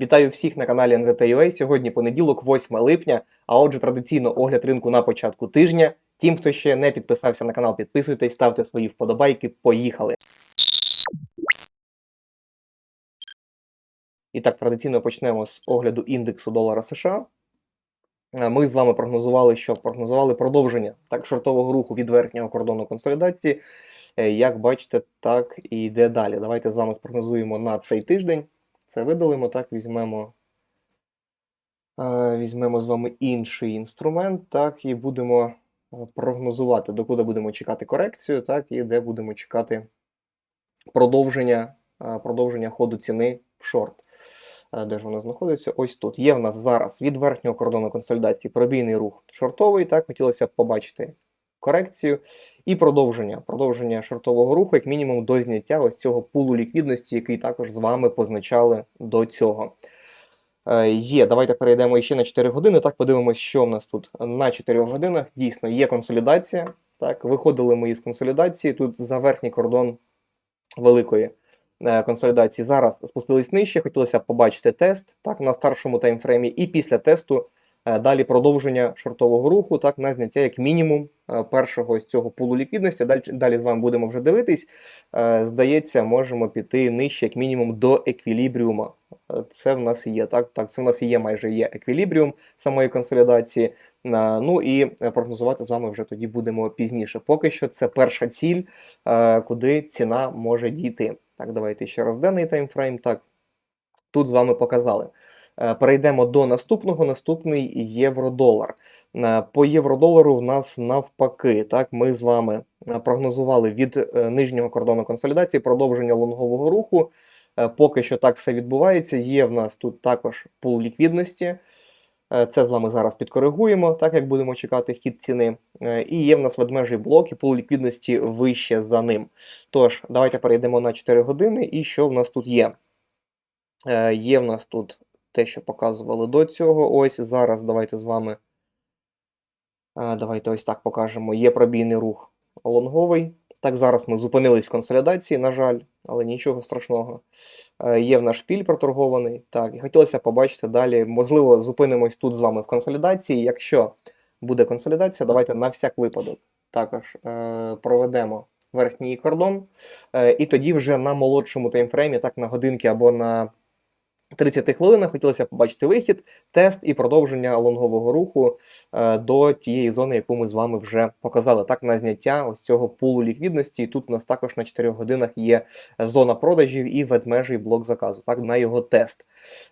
Вітаю всіх на каналі NZTUA. Сьогодні понеділок, 8 липня. А отже, традиційно огляд ринку на початку тижня. Тим, хто ще не підписався на канал, підписуйтесь, ставте свої вподобайки. Поїхали! І так, традиційно почнемо з огляду індексу долара США. Е, Ми з вами прогнозували, що прогнозували продовження так шортового руху від верхнього кордону консолідації. Е, Як бачите, так і йде далі. Давайте з вами спрогнозуємо на цей тиждень. Це видалимо, так, візьмемо, е, візьмемо з вами інший інструмент, так, і будемо е, прогнозувати, докуди будемо чекати корекцію, так, і де будемо чекати продовження, е, продовження ходу ціни в шорт. Де ж воно знаходиться? Ось тут. Є в нас зараз від верхнього кордону консолідації пробійний рух шортовий. Так, хотілося б побачити корекцію і продовження. Продовження шортового руху, як мінімум, до зняття ось цього пулу ліквідності, який також з вами позначали до цього. Е, Є, давайте перейдемо ще на 4 години. Так, подивимося, що в нас тут на 4 годинах. Дійсно, є консолідація. Так, виходили ми із консолідації. Тут за верхній кордон великої е, консолідації. Зараз спустились нижче. Хотілося побачити тест так, на старшому таймфреймі, і після тесту далі продовження шортового руху, так, на зняття як мінімум е, першого з цього пулу ліквідності. Далі, далі з вами будемо вже дивитись. Е, Здається, можемо піти нижче, як мінімум, до еквілібріума. Е, Це в нас є, так, так, це в нас є майже є еквілібріум самої консолідації. Е, Ну і е, прогнозувати з вами вже тоді будемо пізніше. Поки що це перша ціль, е, куди ціна може дійти. Так, давайте ще раз денний таймфрейм. Так, тут з вами показали. Е, Перейдемо до наступного. Наступний євро-долар. Е, По євро-долару в нас навпаки. Так, ми з вами е, прогнозували від нижнього кордону консолідації продовження лонгового руху. Поки що так все відбувається. Є в нас тут також пул ліквідності. Це з вами зараз підкоригуємо, так як будемо чекати хід ціни. І є в нас ведмежий блок і пул ліквідності вище за ним. Тож, давайте перейдемо на 4 години. І що в нас тут є? Є в нас тут те, що показували до цього. Ось зараз давайте з вами. Давайте ось так покажемо. Є пробійний рух лонговий. Так, зараз ми зупинились в консолідації, на жаль, але нічого страшного. Е, Є в наш піль проторгований. Так, і хотілося побачити далі. Можливо, зупинимось тут з вами в консолідації. Якщо буде консолідація, давайте на всяк випадок також е, проведемо верхній кордон. Е, і тоді вже на молодшому таймфреймі, так на годинки або на 30 хвилинах хотілося побачити вихід, тест і продовження лонгового руху е, до тієї зони, яку ми з вами вже показали. Так, на зняття ось цього пулу ліквідності. І тут у нас також на 4 годинах є зона продажів і ведмежий блок заказу. Так, на його тест.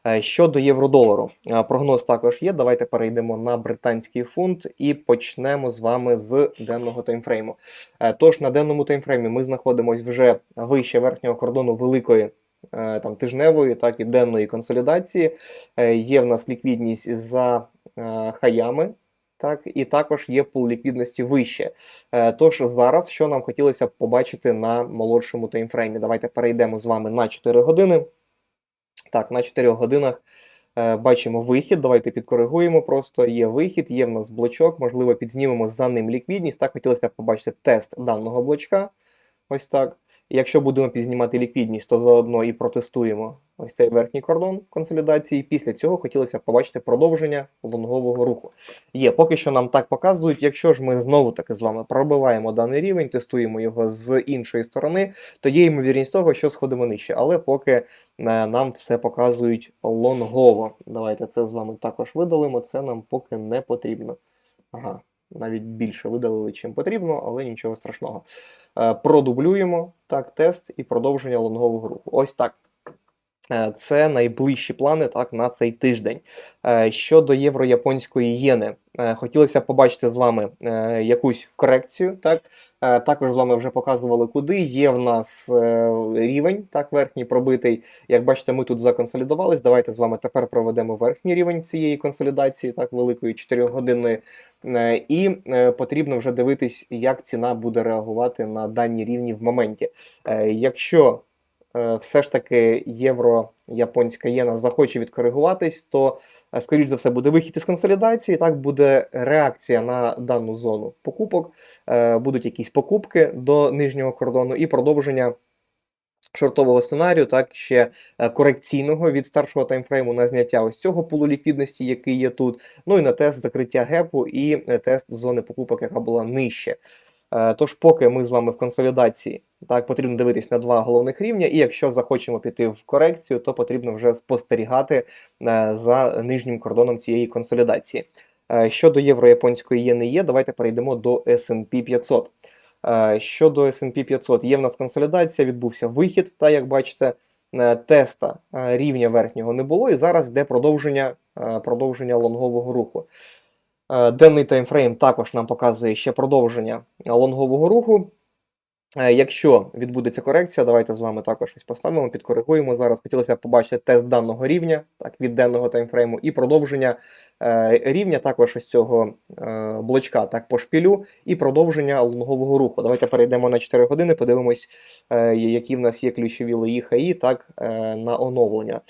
Е, Щодо євро-долару, е, прогноз також є. Давайте перейдемо на британський фунт і почнемо з вами з денного таймфрейму. Е, Тож на денному таймфреймі ми знаходимося вже вище верхнього кордону великої там, тижневої, так і денної консолідації. Е, Є в нас ліквідність за е, хаями. Так, і також є пул ліквідності вище. Е, Тож зараз, що нам хотілося б побачити на молодшому таймфреймі. Давайте перейдемо з вами на 4 години. Так, на 4 годинах е, бачимо вихід. Давайте підкоригуємо. Просто є вихід, є в нас блочок, можливо, підзнімемо за ним ліквідність. Так, хотілося б побачити тест даного блочка. Ось так. Якщо будемо підзнімати ліквідність, то заодно і протестуємо ось цей верхній кордон консолідації. Після цього хотілося б побачити продовження лонгового руху. Є, поки що нам так показують. Якщо ж ми знову таки з вами пробиваємо даний рівень, тестуємо його з іншої сторони, то є ймовірність того, що сходимо нижче. Але поки е, нам все показують лонгово. Давайте це з вами також видалимо. Це нам поки не потрібно. Ага, навіть більше видалили, чим потрібно, але нічого страшного. Е, Продублюємо так, тест і продовження лонгового руху. Ось так. Е, Це найближчі плани так, на цей тиждень. Е, Щодо євро-японської єни, е, хотілося побачити з вами якусь корекцію. Так? Також з вами вже показували, куди. Є в нас рівень, так, верхній пробитий. Як бачите, ми тут законсолідувались. Давайте з вами тепер проведемо верхній рівень цієї консолідації, так, великої 4-годинної. Е, І потрібно вже дивитись, як ціна буде реагувати на дані рівні в моменті. Якщо все ж таки євро-японська єна захоче відкоригуватись, то, е, скоріш за все, буде вихід із консолідації, так буде реакція на дану зону покупок, е, будуть якісь покупки до нижнього кордону і продовження шортового сценарію, так ще е, корекційного від старшого таймфрейму на зняття ось цього пулу ліквідності, який є тут. Ну і на тест закриття гепу і е, тест зони покупок, яка була нижче. Е, Тож, поки ми з вами в консолідації, так потрібно дивитись на два головних рівня. І якщо захочемо піти в корекцію, то потрібно вже спостерігати е, за нижнім кордоном цієї консолідації. Е, Щодо євро-японської є не є, давайте перейдемо до S&P 500. Е, Щодо S&P 500, є в нас консолідація, відбувся вихід, та як бачите, теста рівня верхнього не було, і зараз йде продовження, продовження лонгового руху. Е, Денний таймфрейм також нам показує ще продовження лонгового руху. Е, Якщо відбудеться корекція, давайте з вами також щось поставимо, підкоригуємо. Зараз хотілося б побачити тест даного рівня, так, від денного таймфрейму, і продовження е, рівня також ось цього е, блочка так, по шпілю, і продовження лонгового руху. Давайте перейдемо на 4 години, подивимось, е, які в нас є ключові лої ХАІ так, е, на оновлення.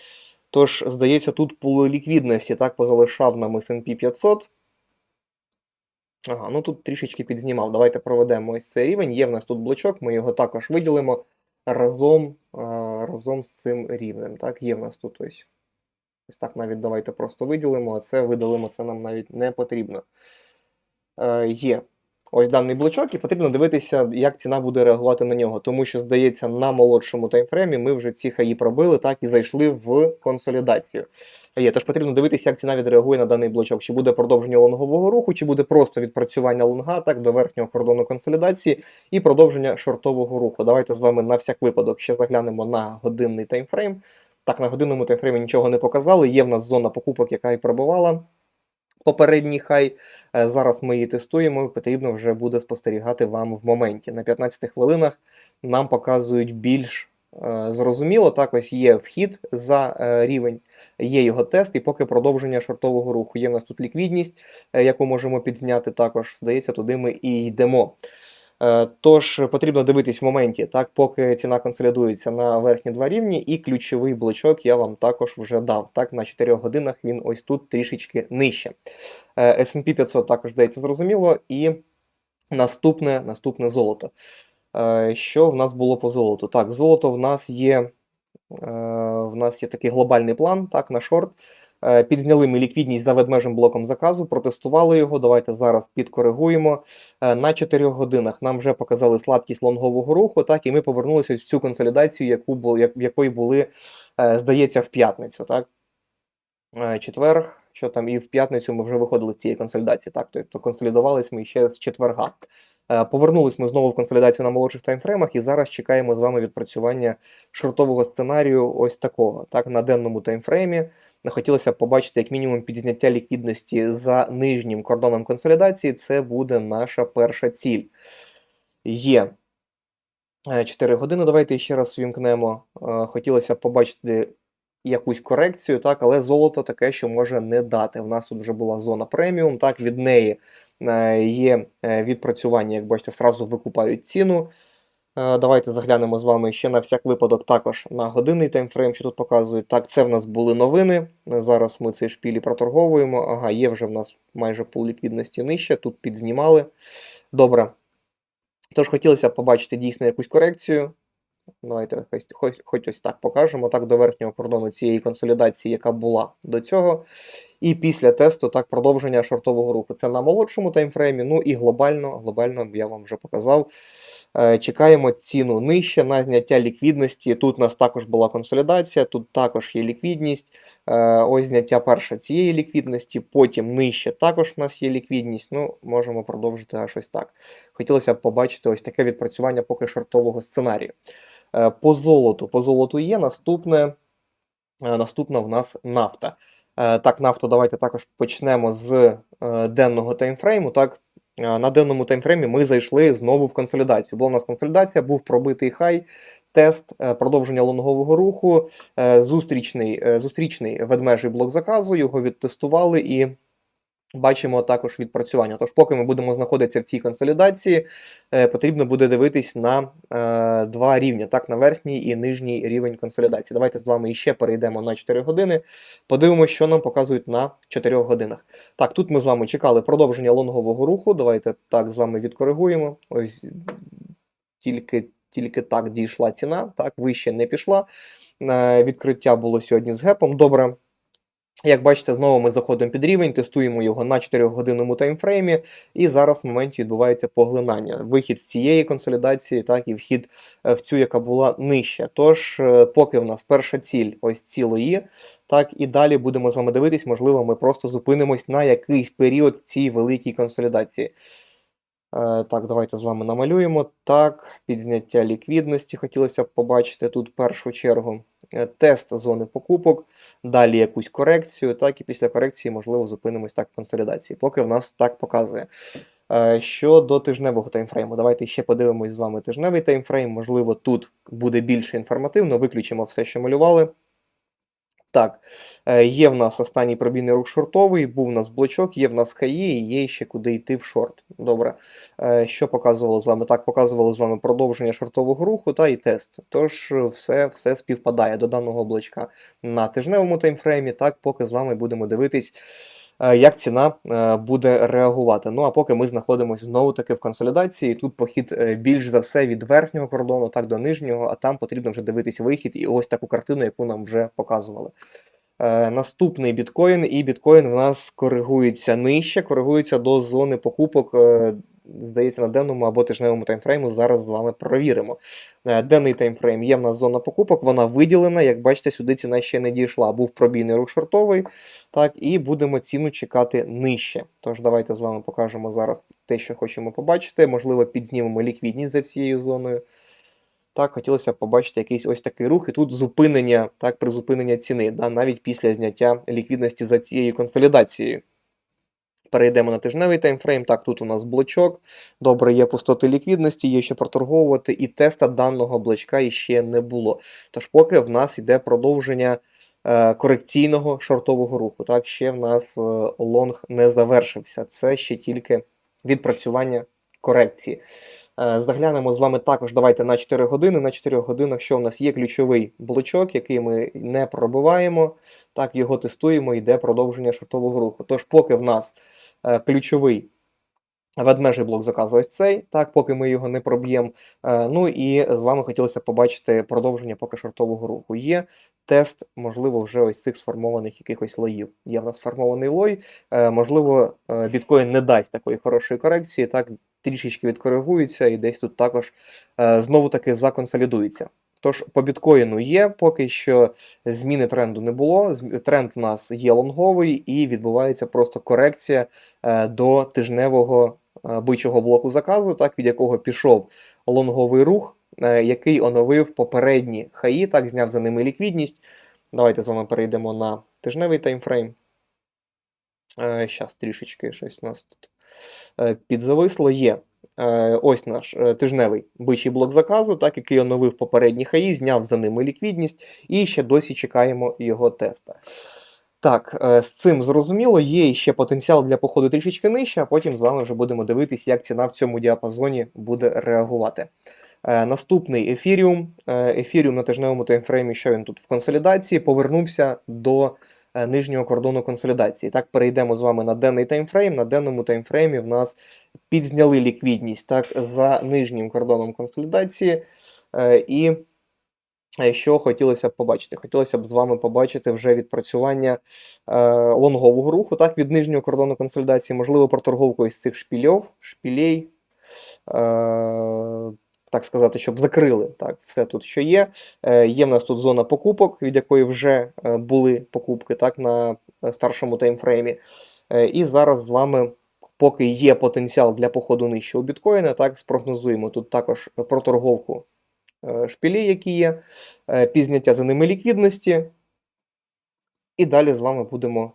Тож, здається, тут пул ліквідності так позалишав нам S&P 500. Ага, ну тут трішечки підзнімав. Давайте проведемо ось цей рівень. Є в нас тут блочок, ми його також виділимо разом, разом з цим рівнем. Так, є в нас тут ось. Ось так навіть давайте просто виділимо, а це видалимо, це нам навіть не потрібно. Е, є ось даний блочок, і потрібно дивитися, як ціна буде реагувати на нього. Тому що, здається, на молодшому таймфреймі ми вже ці хаї пробили, так і зайшли в консолідацію. Є, тож потрібно дивитися, як ціна відреагує на даний блочок. Чи буде продовження лонгового руху, чи буде просто відпрацювання лонга так, до верхнього кордону консолідації і продовження шортового руху. Давайте з вами на всяк випадок ще заглянемо на годинний таймфрейм. Так, на годинному таймфреймі нічого не показали. Є в нас зона покупок, яка і пробувала попередній хай. Е, Зараз ми її тестуємо. Потрібно вже буде спостерігати вам в моменті. На 15 хвилинах нам показують більш е, зрозуміло. Так, ось є вхід за е, рівень, є його тест, і поки продовження шортового руху. Є в нас тут ліквідність, яку можемо підзняти. Також здається, туди ми і йдемо. Е, Тож потрібно дивитись в моменті, так, поки ціна консолідується на верхні два рівні, і ключовий блочок я вам також вже дав. Так, на 4 годинах він ось тут трішечки нижче. Е, S&P 500 також здається зрозуміло. І наступне, наступне золото. Е, Що в нас було по золоту? Так, золото в нас є. е, В нас є такий глобальний план, так, на шорт. Е, Підзняли ми ліквідність за ведмежим блоком заказу, протестували його. Давайте зараз підкоригуємо. Е, На 4 годинах нам вже показали слабкість лонгового руху, так, і ми повернулися в цю консолідацію, яку бу- в якої були, е, здається, в п'ятницю. Так? Четвер, що там, і в п'ятницю ми вже виходили з цієї консолідації. Так? Тобто консолідувались ми ще з четверга. Е, Повернулись ми знову в консолідацію на молодших таймфреймах, і зараз чекаємо з вами відпрацювання шортового сценарію ось такого. Так, на денному таймфреймі хотілося б побачити як мінімум підзняття ліквідності за нижнім кордоном консолідації. Це буде наша перша ціль. Є 4 години. Давайте ще раз вімкнемо. Е, Хотілося б побачити якусь корекцію, так, але золото таке, що може не дати. У нас тут вже була зона преміум, так, від неї е, є е, відпрацювання, як бачите, зразу викупають ціну. Е, Давайте заглянемо з вами ще на всяк випадок також на годинний таймфрейм, що тут показують. Так, це в нас були новини. Зараз ми цей шпілі проторговуємо. Ага, є вже в нас майже пул ліквідності нижче, тут підзнімали. Добре. Тож хотілося побачити дійсно якусь корекцію. Давайте хоч, хоч, ось так покажемо, так до верхнього кордону цієї консолідації, яка була до цього. І після тесту так продовження шортового руху. Це на молодшому таймфреймі, ну і глобально, глобально я вам вже показав. Е, Чекаємо ціну нижче на зняття ліквідності. Тут у нас також була консолідація, тут також є ліквідність. Е, Ось зняття перше цієї ліквідності, потім нижче також у нас є ліквідність. Ну, можемо продовжити аж ось так. Хотілося б побачити ось таке відпрацювання поки шортового сценарію. Е, По золоту. По золоту є наступне. е, Наступна в нас нафта. Е, Так, нафту давайте також почнемо з денного таймфрейму. Так, на денному таймфреймі ми зайшли знову в консолідацію. Була у нас консолідація, був пробитий хай, тест, продовження лонгового руху, зустрічний, зустрічний ведмежий блок заказу, його відтестували і бачимо також відпрацювання. Тож, поки ми будемо знаходитися в цій консолідації, е, потрібно буде дивитись на е, два рівні, так, на верхній і нижній рівень консолідації. Давайте з вами іще перейдемо на 4 години, подивимося, що нам показують на 4 годинах. Так, тут ми з вами чекали продовження лонгового руху. Давайте так з вами відкоригуємо. Ось тільки тільки так дійшла ціна, так, вище не пішла. Е, Відкриття було сьогодні з гепом. Добре. Як бачите, знову ми заходимо під рівень, тестуємо його на 4-годинному таймфреймі, і зараз в моменті відбувається поглинання. Вихід з цієї консолідації, так і вхід е, в цю, яка була нижча. Тож, е, поки в нас перша ціль ось ці лої, так і далі будемо з вами дивитись, можливо, ми просто зупинимось на якийсь період в цій великій консолідації. Е, Так, давайте з вами намалюємо. Так, підзняття ліквідності хотілося б побачити тут першу чергу. Е, Тест зони покупок, далі якусь корекцію, так, і після корекції, можливо, зупинимось так в консолідації, поки в нас так показує. Е, Щодо тижневого таймфрейму, давайте ще подивимось з вами тижневий таймфрейм. Можливо, тут буде більше інформативно, виключимо все, що малювали. Так, е, є в нас останній пробійний рух шортовий, був у нас блочок, є в нас хаї, і є ще куди йти в шорт. Добре. Е, Що показувало з вами? Так, показувало з вами продовження шортового руху та і тест. Тож е, все, все співпадає до даного блочка на тижневому таймфреймі. Так, поки з вами будемо дивитись, як ціна е, буде реагувати. Ну а поки ми знаходимося знову таки в консолідації. Тут похід е, більш за все від верхнього кордону, так до нижнього, а там потрібно вже дивитись вихід і ось таку картину, яку нам вже показували. Е, Наступний біткоін, і біткоін в нас коригується нижче, коригується до зони покупок, е, здається, на денному або тижневому таймфрейму. Зараз з вами провіримо. Е, Денний таймфрейм є в нас зона покупок, вона виділена. Як бачите, сюди ціна ще не дійшла. Був пробійний рух шортовий, так, і будемо ціну чекати нижче. Тож давайте з вами покажемо зараз те, що хочемо побачити. Можливо, підзнімемо ліквідність за цією зоною. Так, хотілося б побачити якийсь ось такий рух, і тут зупинення, так, призупинення ціни, да, навіть після зняття ліквідності за цією консолідацією. Перейдемо на тижневий таймфрейм. Так, тут у нас блочок. Добре, є пустоти ліквідності, є що проторговувати, і теста даного блочка іще не було. Тож, поки в нас йде продовження е, корекційного шортового руху. Так, ще в нас е, лонг не завершився. Це ще тільки відпрацювання корекції. Е, Заглянемо з вами також. Давайте на 4 години. На 4 годинах, що в нас є ключовий блочок, який ми не пробиваємо. Так, його тестуємо, йде продовження шортового руху. Тож, поки в нас ключовий ведмежий блок заказу ось цей, так, поки ми його не проб'ємо. Е, ну і з вами хотілося побачити продовження поки шортового руху. Є тест, можливо, вже ось цих сформованих якихось лоїв. Є в нас сформований лой. Е, можливо, е, біткоін не дасть такої хорошої корекції, так, трішечки відкоригується і десь тут також е, знову таки законсолідується. Тож по біткоїну є, поки що зміни тренду не було. Тренд в нас є лонговий і відбувається просто корекція е, до тижневого е, бичого блоку заказу, так, від якого пішов лонговий рух, е, який оновив попередні хаї, так, зняв за ними ліквідність. Давайте з вами перейдемо на тижневий таймфрейм. Зараз трішечки щось у нас тут підзависло. Є ось наш е, тижневий бичий блок заказу, так, який оновив попередні хаї, зняв за ними ліквідність і ще досі чекаємо його теста. Так, е, з цим зрозуміло, є ще потенціал для походу трішечки нижче, а потім з вами вже будемо дивитись, як ціна в цьому діапазоні буде реагувати. Е, Наступний ефіріум. Е, Ефіріум на тижневому таймфреймі, що він тут в консолідації, повернувся до е, нижнього кордону консолідації. Так, перейдемо з вами на денний таймфрейм. На денному таймфреймі в нас підзняли ліквідність так, за нижнім кордоном консолідації. Е, І е, що хотілося б побачити? Хотілося б з вами побачити вже відпрацювання е, лонгового руху, так, від нижнього кордону консолідації, можливо, проторговку із цих шпільов, шпілей. Так сказати, щоб закрили так, все тут, що є. Е, є в нас тут зона покупок, від якої вже е, були покупки так, на е, старшому таймфреймі. Е, і зараз з вами, поки є потенціал для походу нижче у біткоїна, так, спрогнозуємо тут також проторговку е, шпілі, які є, пізняття за ними ліквідності. І далі з вами будемо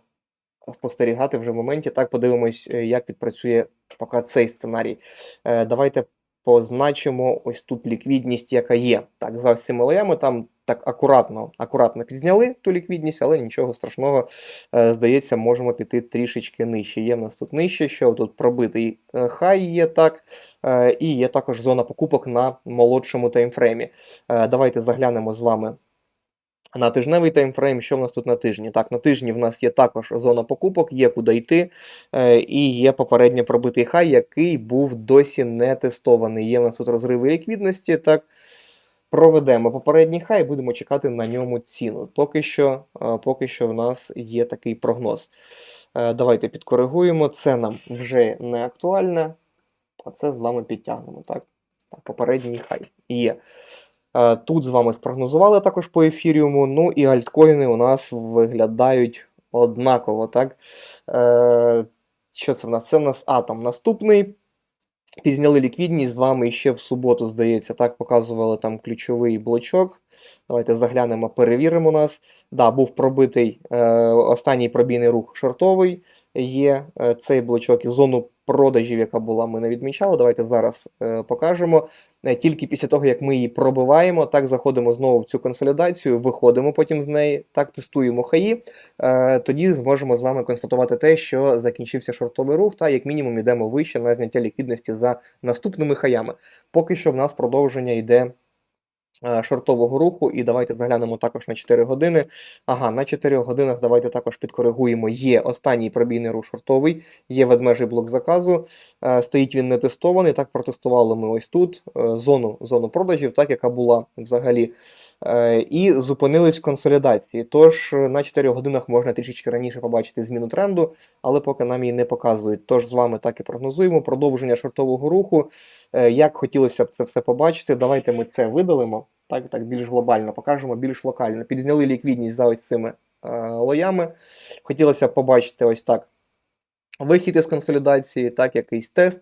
спостерігати вже в моменті. Так, подивимось, як відпрацює поки цей сценарій. Давайте позначимо ось тут ліквідність, яка є. Так, з лоями там так акуратно, акуратно підзняли ту ліквідність, але нічого страшного, е, здається, можемо піти трішечки нижче. Є в нас тут нижче, що тут пробитий е, хай є так, е, і є також зона покупок на молодшому таймфреймі. Давайте заглянемо з вами На тижневий таймфрейм, що в нас тут на тижні? Так, на тижні в нас є також зона покупок, є куди йти, е, і є попередньо пробитий хай, який був досі не тестований. Є в нас тут розриви ліквідності. Так, проведемо попередній хай, будемо чекати на ньому ціну. Поки що, е, поки що в нас є такий прогноз. Е, Давайте підкоригуємо. Це нам вже не актуальне, а це з вами підтягнемо. Так, так попередній хай є. Е, Тут з вами спрогнозували також по ефіріуму. Ну і альткоїни у нас виглядають однаково. так? Е, Що це в нас? Це в нас атом. Наступний. Пізняли ліквідність з вами ще в суботу, здається, так показували там ключовий блочок. Давайте заглянемо, перевіримо нас. Да, був пробитий е, останній пробійний рух шортовий. Є е, цей блочок і зону продажів, яка була, ми не відмічали. Давайте зараз е, покажемо. Е, Тільки після того, як ми її пробиваємо, так заходимо знову в цю консолідацію, виходимо потім з неї, так тестуємо хаї. Е, тоді зможемо з вами констатувати те, що закінчився шортовий рух, та як мінімум йдемо вище на зняття ліквідності за наступними хаями. Поки що в нас продовження йде. Е, Шортового руху, і давайте заглянемо також на 4 години. Ага, на 4 годинах давайте також підкоригуємо. Є останній пробійний рух шортовий, є ведмежий блок заказу. Е, Стоїть він не тестований. Так протестували ми ось тут е, зону, зону продажів, так яка була взагалі. І зупинились в консолідації. Тож на 4 годинах можна трішечки раніше побачити зміну тренду, але поки нам її не показують. Тож з вами так і прогнозуємо. Продовження шортового руху. Як хотілося б це все побачити, давайте ми це видалимо. Так, так більш глобально покажемо, більш локально. Підзняли ліквідність за ось цими е, лоями. Хотілося побачити ось так. Вихід із консолідації, так, якийсь тест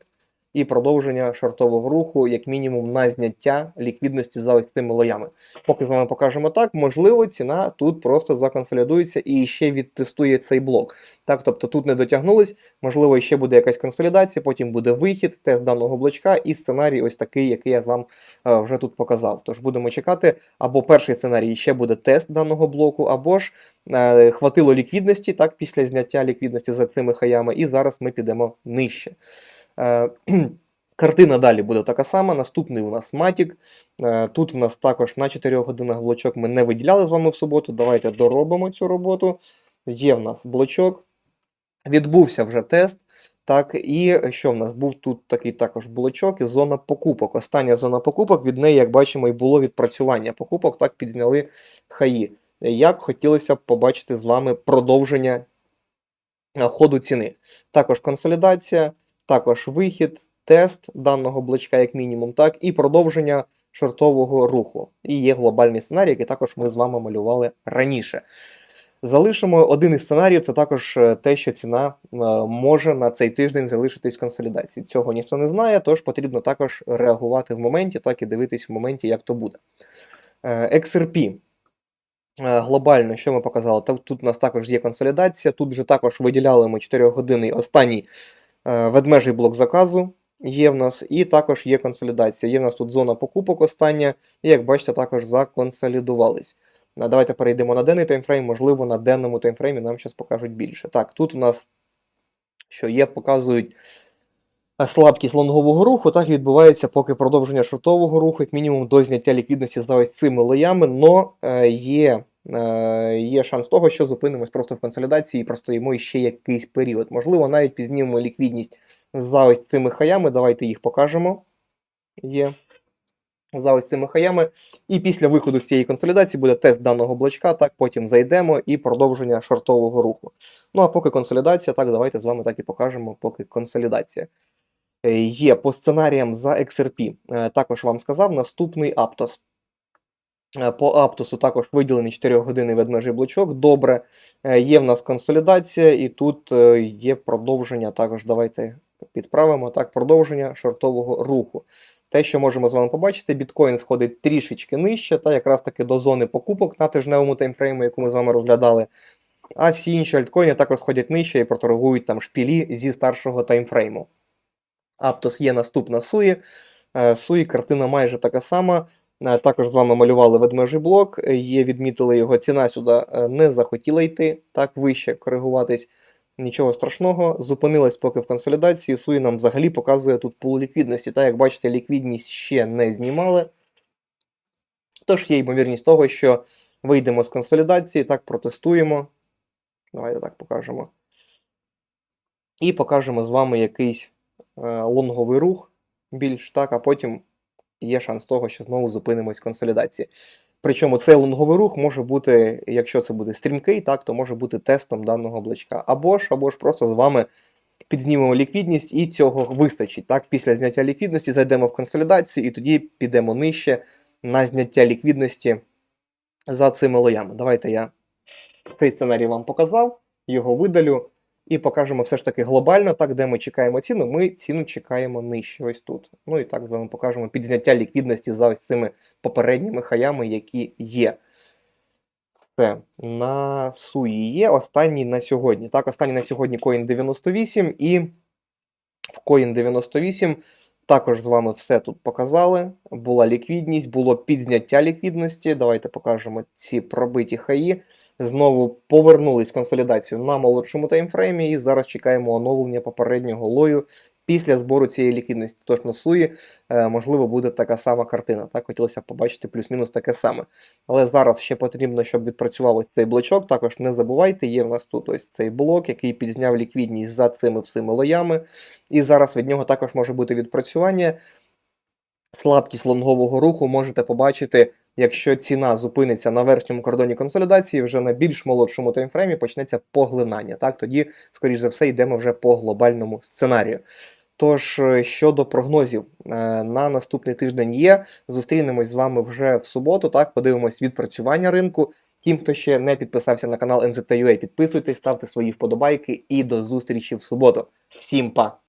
і продовження шортового руху, як мінімум, на зняття ліквідності за ось цими лоями. Поки з вами покажемо так, можливо, ціна тут просто законсолідується і ще відтестує цей блок. Так, тобто тут не дотягнулись, можливо, ще буде якась консолідація, потім буде вихід, тест даного блочка і сценарій ось такий, який я вам е, вже тут показав. Тож будемо чекати, або перший сценарій ще буде тест даного блоку, або ж е, хватило ліквідності так, після зняття ліквідності за цими хаями, і зараз ми підемо нижче. Е, Картина далі буде така сама. Наступний у нас Матік. Е, Тут в нас також на 4 годинах блочок ми не виділяли з вами в суботу. Давайте доробимо цю роботу. Є в нас блочок. Відбувся вже тест. Так, і що в нас був тут такий також блочок і зона покупок. Остання зона покупок, від неї, як бачимо, і було відпрацювання покупок, так підзняли хаї. Як хотілося б побачити з вами продовження е, ходу ціни. Також консолідація, також вихід, тест даного блочка, як мінімум, так, і продовження шортового руху. І є глобальний сценарій, який також ми з вами малювали раніше. Залишимо один із сценаріїв, це також е, те, що ціна е, може на цей тиждень залишитись в консолідації. Цього ніхто не знає, тож потрібно також реагувати в моменті, так і дивитись в моменті, як то буде. Е, XRP. Глобально, що ми показали? Тут у нас також є консолідація. Тут вже також виділяли ми 4 години останній ведмежий блок заказу. Є в нас, і також є консолідація. Є в нас тут зона покупок остання, і як бачите, також законсолідувались. Давайте перейдемо на денний таймфрейм, можливо, на денному таймфреймі нам щось покажуть більше. Так, тут у нас що є, показують е, слабкість лонгового руху, так і відбувається поки продовження шортового руху, як мінімум до зняття ліквідності за ось цими лоями, но е, є, е, є шанс того, що зупинимось просто в консолідації і простоїмо ще якийсь період. Можливо, навіть пізнімемо ліквідність за ось цими хаями. Давайте їх покажемо. Є за ось цими хаями. І після виходу з цієї консолідації буде тест даного блочка, так, потім зайдемо і продовження шортового руху. Ну а поки консолідація, так, давайте з вами так і покажемо, поки консолідація. Е, Є по сценаріям за XRP. Е, Також вам сказав наступний Aptos. Е, По Аптосу також виділений 4 години ведмежий блочок. Добре, Е, є в нас консолідація, і тут е, є продовження. Також давайте підправимо так, продовження шортового руху. Те, що можемо з вами побачити, біткоін сходить трішечки нижче, та якраз таки до зони покупок на тижневому таймфреймі, яку ми з вами розглядали. А всі інші альткоїни також сходять нижче і проторгують там шпілі зі старшого таймфрейму. Аптос є наступна Суї. Суї картина майже така сама. Е, Також з вами малювали ведмежий блок, е, є, відмітили його, ціна сюди е, не захотіла йти, так вище коригуватись. Нічого страшного, зупинилась поки в консолідації. Суї нам взагалі показує тут пул ліквідності. Та, як бачите, ліквідність ще не знімали. Тож є ймовірність того, що вийдемо з консолідації, так, протестуємо. Давайте так покажемо. І покажемо з вами якийсь е, лонговий рух більш, так, а потім є шанс того, що знову зупинимось в консолідації. Причому цей лонговий рух може бути, якщо це буде стрімкий, так, то може бути тестом даного облачка. Або ж, або ж просто з вами підзнімемо ліквідність і цього вистачить. Так? Після зняття ліквідності зайдемо в консолідацію і тоді підемо нижче на зняття ліквідності за цими лоями. Давайте я цей сценарій вам показав, його видалю. І покажемо все ж таки глобально, так, де ми чекаємо ціну, ми ціну чекаємо нижче, ось тут. Ну і так ми покажемо підзняття ліквідності за ось цими попередніми хаями, які є. Це на суї є останній на сьогодні. Так, останній на сьогодні Coin 98 і в Coin 98 також з вами все тут показали. Була ліквідність, було підзняття ліквідності. Давайте покажемо ці пробиті хаї. Знову повернулись в консолідацію на молодшому таймфреймі, і зараз чекаємо оновлення попереднього лою після збору цієї ліквідності. Тож на суї, е, можливо, буде така сама картина. Так, хотілося б побачити плюс-мінус таке саме. Але зараз ще потрібно, щоб відпрацював ось цей блочок. Також не забувайте, є в нас тут ось цей блок, який підзняв ліквідність за цими всіми лоями. І зараз від нього також може бути відпрацювання. Слабкість лонгового руху можете побачити, якщо ціна зупиниться на верхньому кордоні консолідації, вже на більш молодшому таймфреймі почнеться поглинання. Так, тоді, скоріш за все, йдемо вже по глобальному сценарію. Тож, е, щодо прогнозів, е, на наступний тиждень є. Зустрінемось з вами вже в суботу. Так, подивимось відпрацювання ринку. Тим, хто ще не підписався на канал NZTA.ua, підписуйтесь, ставте свої вподобайки і до зустрічі в суботу. Всім па!